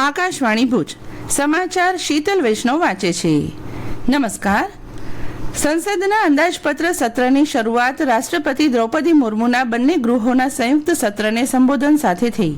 આકાશવાણી ભુજ. સમાચાર શીતલ વૈષ્ણવ વાંચે છે. નમસ્કાર. સંસદના અંદાજપત્ર સત્રની શરૂઆત રાષ્ટ્રપતિ દ્રૌપદી મુર્મુના બંને ગૃહોના સંયુક્ત સત્રને સંબોધન સાથે થઈ.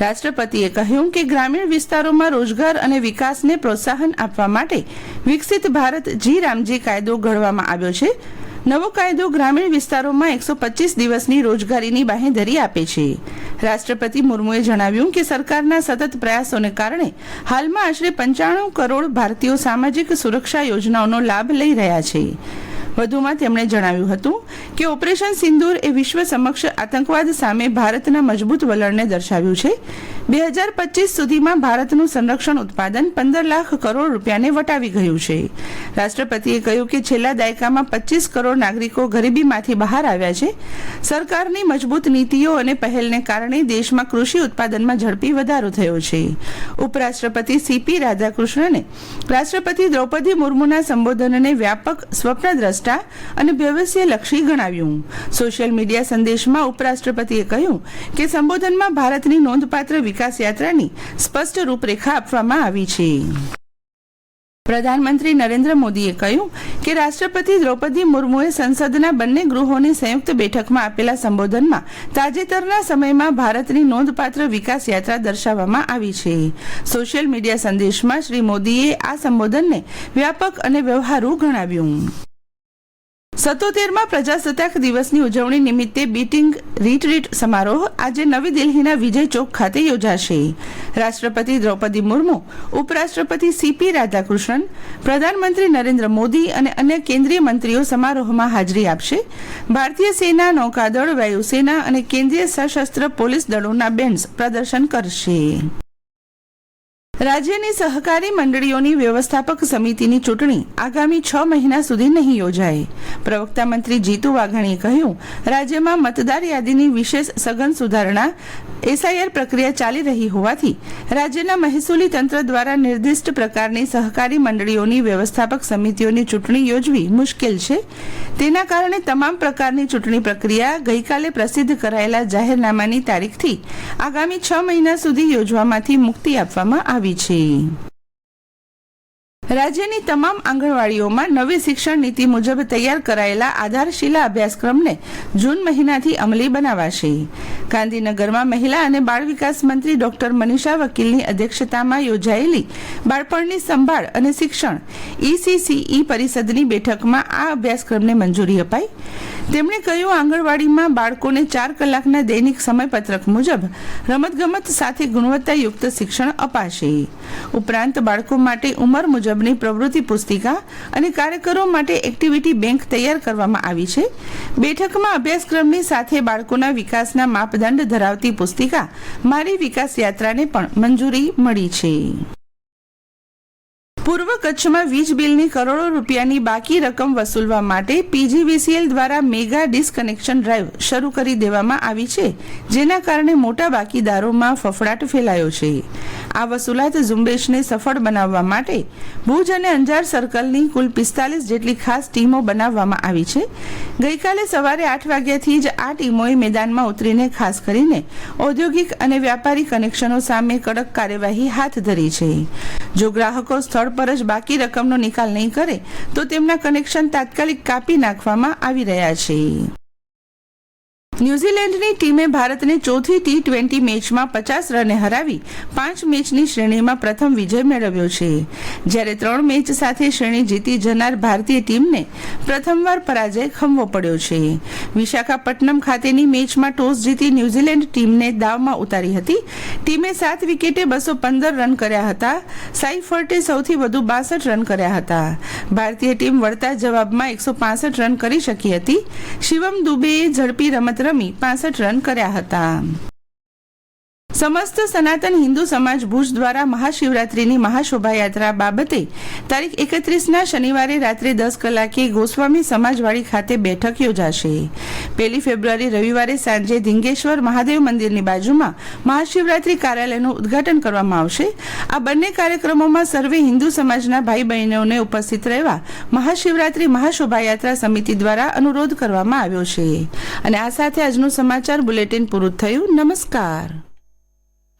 રાષ્ટ્રપતિએ કહ્યું કે ગ્રામીણ વિસ્તારોમાં રોજગાર અને વિકાસને પ્રોત્સાહન આપવા માટે વિકસિત ભારત જી રામજી કાયદો ઘડવામાં આવ્યો છે. નવો કાયદો ગ્રામીણ વિસ્તારોમાં એકસો પચીસ દિવસની રોજગારીની બાંહેધરી આપે છે. રાષ્ટ્રપતિ મુર્મુએ જણાવ્યું કે સરકારના સતત પ્રયાસોને કારણે હાલમાં આશરે પંચાણું કરોડ ભારતીયો સામાજિક સુરક્ષા યોજનાઓનો લાભ લઈ રહ્યા છે. વધુમાં તેમણે જણાવ્યું હતું કે ઓપરેશન સિંદૂર એ વિશ્વ સમક્ષ આતંકવાદ સામે ભારતના મજબૂત વલણને દર્શાવ્યું છે બે હજાર પચીસ સુધીમાં ભારતનું સંરક્ષણ ઉત્પાદન પંદર લાખ કરોડ રૂપિયાને વટાવી ગયું છે. રાષ્ટ્રપતિએ કહ્યું કે છેલ્લા દાયકામાં પચીસ કરોડ નાગરિકો ગરીબીમાંથી બહાર આવ્યા છે. સરકારની મજબૂત નીતિઓ અને પહેલને કારણે દેશમાં કૃષિ ઉત્પાદનમાં ઝડપી વધારો થયો છે. ઉપરાષ્ટ્રપતિ સીપી રાધાકૃષ્ણને રાષ્ટ્રપતિ દ્રૌપદી મુર્મુના સંબોધનને વ્યાપક સ્વપ્નદ્રષ્ટા અને ભવિષ્યલક્ષી ગણાવ્યું. સોશિયલ મીડિયા સંદેશમાં ઉપરાષ્ટ્રપતિએ કહ્યું કે સંબોધનમાં ભારતની નોંધપાત્ર વિકાસ યાત્રાની સ્પષ્ટ રૂપરેખા આપવામાં આવી છે. પ્રધાનમંત્રી નરેન્દ્ર મોદીએ કહ્યું કે રાષ્ટ્રપતિ દ્રૌપદી મુર્મુએ સંસદના બંને ગૃહોની સંયુક્ત બેઠકમાં આપેલા સંબોધનમાં તાજેતરના સમયમાં ભારતની નોંધપાત્ર વિકાસ યાત્રા દર્શાવવામાં આવી છે. સોશિયલ મીડિયા સંદેશમાં શ્રી મોદીએ આ સંબોધનને વ્યાપક અને વ્યવહારુ ગણાવ્યું. સત્તોતેરમાં પ્રજાસત્તાક દિવસની ઉજવણી નિમિત્તે બીટિંગ રીટ્રીટ સમારોહ આજે નવી દિલ્હીના વિજય ચોક ખાતે યોજાશે. રાષ્ટ્રપતિ દ્રૌપદી મુર્મુ, ઉપરાષ્ટ્રપતિ સીપી રાધાકૃષ્ણન, પ્રધાનમંત્રી નરેન્દ્ર મોદી અને અન્ય કેન્દ્રીય મંત્રીઓ સમારોહમાં હાજરી આપશે. ભારતીય સેના, નૌકાદળ, વાયુસેના અને કેન્દ્રીય સશસ્ત્ર પોલીસ દળોના બેન્ડ્સ પ્રદર્શન કરશે. રાજ્યની સહકારી મંડળીઓની વ્યવસ્થાપક સમિતિની ચૂંટણી આગામી છ મહિના સુધી નહીં યોજાય. પ્રવક્તા મંત્રી જીતુ વાઘાણીએ કહ્યું, રાજ્યમાં મતદાર યાદીની વિશેષ સઘન સુધારણા એસઆઈઆર પ્રક્રિયા ચાલી રહી હોવાથી રાજ્યના મહેસૂલી તંત્ર દ્વારા નિર્દિષ્ટ પ્રકારની સહકારી મંડળીઓની વ્યવસ્થાપક સમિતિઓની ચૂંટણી યોજવી મુશ્કેલ છે. તેના કારણે તમામ પ્રકારની ચૂંટણી પ્રક્રિયા ગઈકાલે પ્રસિદ્ધ કરાયેલા જાહેરનામાની તારીખથી આગામી છ મહિના સુધી યોજવામાંથી મુક્તિ આપવામાં આવી છે. રાજ્યની તમામ આંગણવાડીઓમાં નવી શિક્ષણ નીતિ મુજબ તૈયાર કરાયેલા આધારશીલા અભ્યાસક્રમને જૂન મહિનાથી અમલી બનાવાશે. ગાંધીનગરમાં મહિલા અને બાળ વિકાસ મંત્રી ડોક્ટર મનીષા વકીલની અધ્યક્ષતામાં યોજાયેલી બાળપણની સંભાળ અને શિક્ષણ ઈસીસીઈ પરિષદની બેઠકમાં આ અભ્યાસક્રમને મંજૂરી અપાઈ. તેમણે કહ્યું, આંગણવાડીમાં બાળકોને ચાર કલાકના દૈનિક સમયપત્રક મુજબ રમતગમત સાથે ગુણવત્તાયુક્ત શિક્ષણ અપાશે. ઉપરાંત બાળકો માટે ઉંમર મુજબની પ્રવૃત્તિ પુસ્તિકા અને કાર્યકરો માટે એક્ટિવિટી બેંક તૈયાર કરવામાં આવી છે. બેઠકમાં અભ્યાસક્રમની સાથે બાળકોના વિકાસના માપદંડ ધરાવતી પુસ્તિકા, મારી વિકાસ યાત્રાને પણ મંજૂરી મળી છે. પૂર્વ કચ્છમાં વીજ બિલની કરોડો રૂપિયાની બાકી રકમ વસૂલવા માટે પીજીવીસીએલ દ્વારા મેગા ડિસકનેક્શન ડ્રાઈવ શરૂ કરી દેવામાં આવી છે, જેના કારણે મોટા બાકીદારોમાં ફફડાટ ફેલાયો છે. આ વસૂલાત ઝુંબેશને સફળ બનાવવા માટે ભુજ અને અંજાર સર્કલની કુલ પિસ્તાલીસ જેટલી ખાસ ટીમો બનાવવામાં આવી છે. ગઈકાલે સવારે આઠ વાગ્યાથી જ આ ટીમોએ મેદાનમાં ઉતરીને ખાસ કરીને ઔદ્યોગિક અને વ્યાપારી કનેક્શનો સામે કડક કાર્યવાહી હાથ ધરી છે. જો ગ્રાહકો સ્થળ પર જ બાકી રકમનો નિકાલ નહીં કરે, તો તેમના કનેક્શન તાત્કાલિક કાપી નાખવામાં આવી રહ્યા છે. ન્યૂઝીલેન્ડની ટીમે ભારતને ચોથી ટી ટ્વેન્ટી મેચમાં પચાસ રને હરાવી પાંચ મેચની શ્રેણીમાં પ્રથમ વિજય મેળવ્યો છે. જ્યારે ત્રણ મેચ સાથે શ્રેણી જીતી જનાર ભારતીય ટીમને પ્રથમવાર પરાજય ખમવો પડ્યો છે. વિશાખાપટ્ટનમ ખાતેની મેચમાં ટોસ જીતી ન્યૂઝીલેન્ડ ટીમને દાવમાં ઉતારી હતી. ટીમે સાત વિકેટે બસો પંદર રન કર્યા હતા. સાઈ ફર્ટે સૌથી વધુ બાસઠ રન કર્યા હતા. ભારતીય ટીમ વળતા જવાબમાં એકસો રન કરી શકી હતી. શિવમ દુબેએ ઝડપી રમત રમી પાસઠ રન કર્યા હતા. સમસ્ત સનાતન હિન્દુ સમાજ ભુજ દ્વારા મહાશિવરાત્રિની મહાશોભાયાત્રા બાબતે તારીખ એકત્રીસના શનિવારે રાત્રે દસ કલાકે ગોસ્વામી સમાજવાડી ખાતે બેઠક યોજાશે. પહેલી ફેબ્રુઆરી રવિવારે સાંજે ધીંગેશ્વર મહાદેવ મંદિરની બાજુમાં મહાશિવરાત્રિ કાર્યાલયનું ઉદ્ઘાટન કરવામાં આવશે. આ બંને કાર્યક્રમોમાં સર્વે હિન્દુ સમાજના ભાઈ બહેનોને ઉપસ્થિત રહેવા મહાશિવરાત્રી મહાશોભાયાત્રા સમિતિ દ્વારા અનુરોધ કરવામાં આવ્યો છે. અને આ સાથે આજનું સમાચાર બુલેટિન પૂરું થયું. નમસ્કાર.